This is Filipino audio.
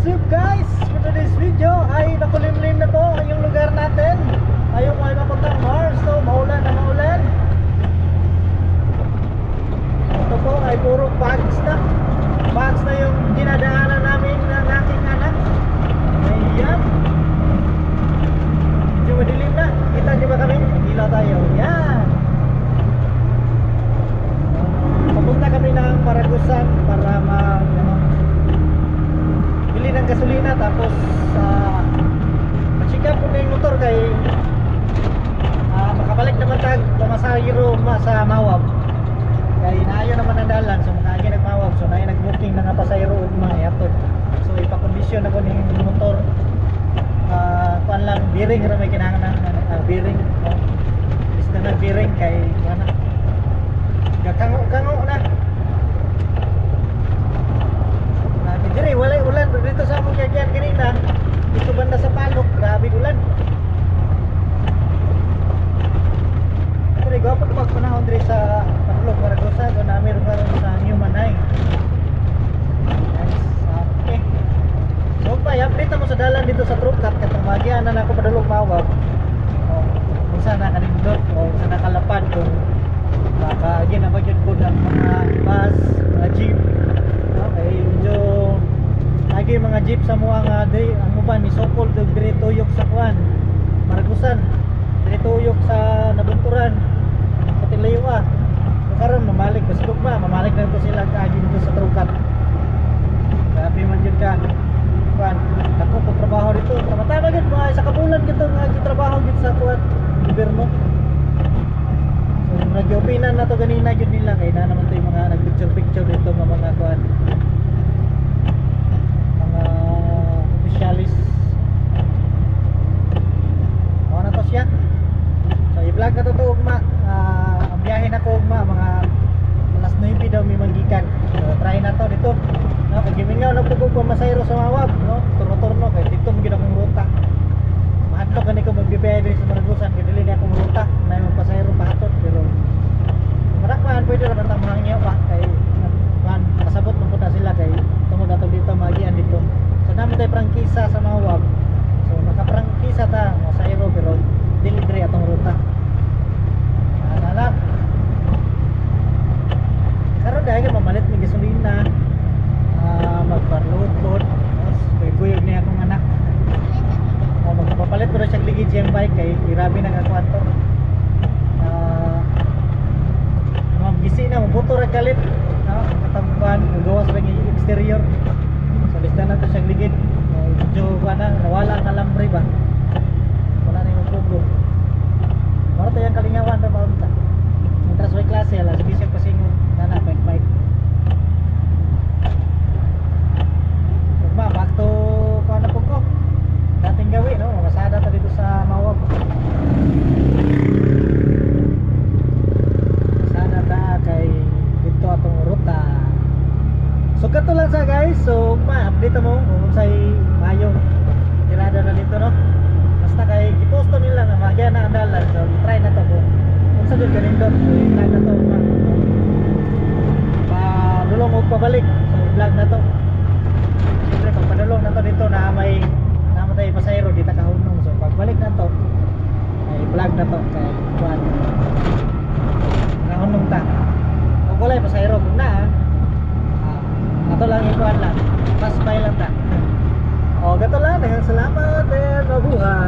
What's guys? For today's video ay nakulimlim na po yung lugar natin. Ayaw ko ay mapuntang Mars. So maulan na maulan. Ito po ay puro bags na. Bags na yung dinadaanan namin ng aking anak. Ayan. Medyo madilim na. Kita niyo ba kami? Ilaw tayo. Yan. Papunta kami ng Maragusan para mag ano, bili ng gasolina tapos uh, ma-check up ko na motor kay ah, makabalik naman tag pamasahiro ma sa Mawab kay naayo naman ang dalan so mga nagmawab so naayo nag-booking na nga pasahiro mga yatod so ipakondisyon ako ning motor ah kuan lang bearing ra may kinahanglan uh, bearing no? is na na bearing kay Gakango-kango na. Grabe diri, wala ulan dito sa kagyan kanina. Dito banda sa Palok, grabe ulan. Pero gwapo pag panahon diri sa Palok, Maragosa, do namin karon sa New Manay. Nice. Okay. So pa, update mo sa dalan dito sa Trukat katong magian na ako padulog mawag. Oh, kung saan nakanindot o kung saan nakalapad kung baka ginabagyan ko ng mga bus, mga jeep okay, medyo jeep sa mga nga day, ang uban ni Sokol do dire tuyok sa kuan Maragusan dire tuyok sa Nabunturan. Patilaywa so karon mamalik basta ba mamalik na ito sila kaagi dito sa Trukat grabe man yun ka kuan ako po trabaho dito tama-tama gid mga sa kabulan gito nga trabaho gid sa kuan gobyerno. So, nag-opinan na to ganina yun nila. Kay na naman to yung mga nag-picture picture dito mga mga kuan mga officialis Mao na to siya so i-vlog na to to ugma Ah, ang biyahe na ko ugma mga alas 9 daw may manggikan so try na to dito no kay gimingaw na pugog pa masayro sa mawag no turno-turno kay dito mo gid akong ruta mahadlok gani ko magbibiyahe din sa Maragusan kay dili na akong ruta na yung pasahero pahatot pero pwede ra bantang mahangyo pa kay kan kasabot mo na sila kay tungod nato dito magian dito so namin tayo prangkisa sa Mawag so nakaprangkisa ta masahero pero dili atong ruta. Ana lang karon dahil ka mamalit may gasolina. Ah magparload-load tapos kuyog niya akong anak. O magpapalit na siyang ligid siyang bike kay grabe na nga to gisi na mabuto ra kalit no katamban gawas ra ng exterior? So lista na to siyang ligid. Medyo ba na nawala ang kalambre ba? Wala na yung pugo. Mara tayong kalingawan ra ba unta Mientras may klase ala sige siya pasingon na na bike bike. Ugma, back to kuha na po ko? Dating gawi no? Masada ta dito sa Mawag sana ta kay dito atong ruta so kato lang sa guys. So ma-update mo. Kung say mayong tirada na dito no? Basta kay giposto nila nga magya na ang dalan. So try na to kung kung sa dito ganindot so try na to ma pa dulong og pabalik. So vlog na to. Siyempre pag padulong na to dito na may naman tayo pasayro di ta kahunong so pagbalik na to ay vlog na to. Kay kuan uh,